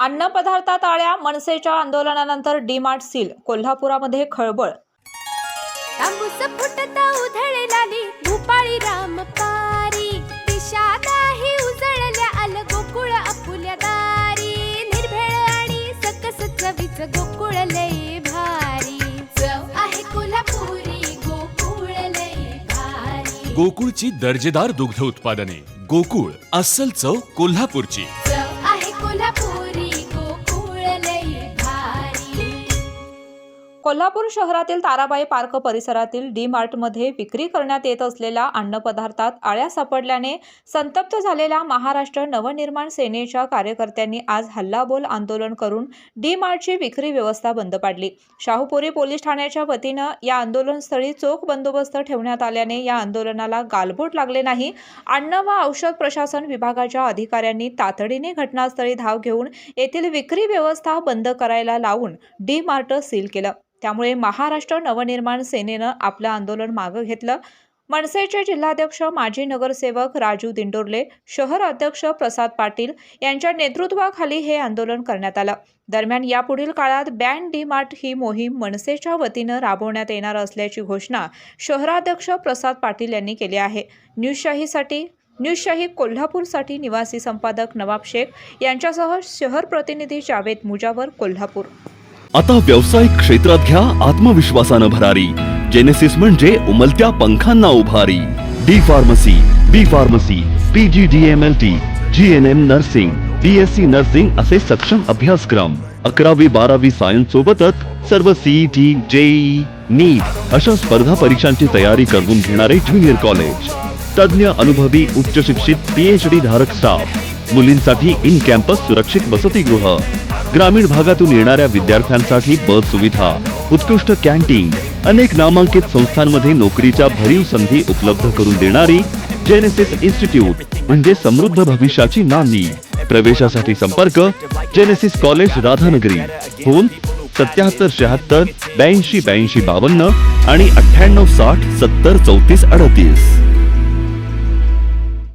अन्नपदार्थात आळ्या मनसेच्या आंदोलनानंतर डीमार्ट सील कोल्हापुरामध्ये खळबळ. गोकुळची दर्जेदार दुग्ध उत्पादने. गोकुळ अस्सल चव कोल्हापूरची. कोल्हापुरी कोल्हापूर शहरातील ताराबाई पार्क परिसरातील डी मार्टमध्ये विक्री करण्यात येत असलेल्या अन्नपदार्थात आळ्या सापडल्याने संतप्त झालेल्या महाराष्ट्र नवनिर्माण सेनेच्या कार्यकर्त्यांनी आज हल्लाबोल आंदोलन करून डी मार्टची विक्री व्यवस्था बंद पाडली. शाहूपुरी पोलीस ठाण्याच्या वतीनं या आंदोलनस्थळी चोख बंदोबस्त ठेवण्यात आल्याने या आंदोलनाला गालबोट लागले नाही. अन्न व औषध प्रशासन विभागाच्या अधिकाऱ्यांनी तातडीने घटनास्थळी धाव घेऊन येथील विक्री व्यवस्था बंद करायला लावून डी मार्ट सील केलं. त्यामुळे महाराष्ट्र नवनिर्माण सेनेनं आपलं आंदोलन मागं घेतलं. मनसेचे जिल्हाध्यक्ष माजी नगरसेवक राजू दिंडोरले शहर अध्यक्ष प्रसाद पाटील यांच्या नेतृत्वाखाली हे आंदोलन करण्यात आलं. दरम्यान यापुढील काळात बँड डी मार्ट ही मोहीम मनसेच्या वतीनं राबवण्यात येणार असल्याची घोषणा शहराध्यक्ष प्रसाद पाटील यांनी केली आहे. न्यूजशाहीसाठी न्यूजशाही कोल्हापूरसाठी निवासी संपादक नवाब शेख यांच्यासह शहर प्रतिनिधी जावेद मुजावर कोल्हापूर आता व्यावसायिक क्षेत्रात घ्या आत्मविश्वासानं भरारी. जेनेसिस म्हणजे उमलत्या पंखांना उभारी. D pharmacy B pharmacy PG D M L T G N M nursing B S C nursing असे सक्षम अभ्यासक्रम. अकरावी बारावी सायन्स सोबतच सर्व सीईटी जेई नीट अशा स्पर्धा परीक्षांची तयारी करून घेणारे ज्युनियर कॉलेज. तज्ञ अनुभवी उच्च शिक्षित पीएचडी धारक स्टाफ मुलींसाठी इन कॅम्पस सुरक्षित वसतिगृह. ग्रामीण भागातून येणाऱ्या विद्यार्थ्यांसाठी बस सुविधा उत्कृष्ट कॅन्टीन अनेक नामांकित संस्थांमध्ये नोकरीच्या भरीव संधी उपलब्ध करून देणारी जेनेसिस इन्स्टिट्यूट म्हणजे समृद्ध भविष्याची नांदी प्रवेशासाठी संपर्क जेनेसिस कॉलेज राधानगरी फोन सत्याहत्तर शहात्तर ब्याऐंशी ब्याऐंशी बावन्न आणि अठ्ठ्याण्णव साठ सत्तर चौतीस अडतीस.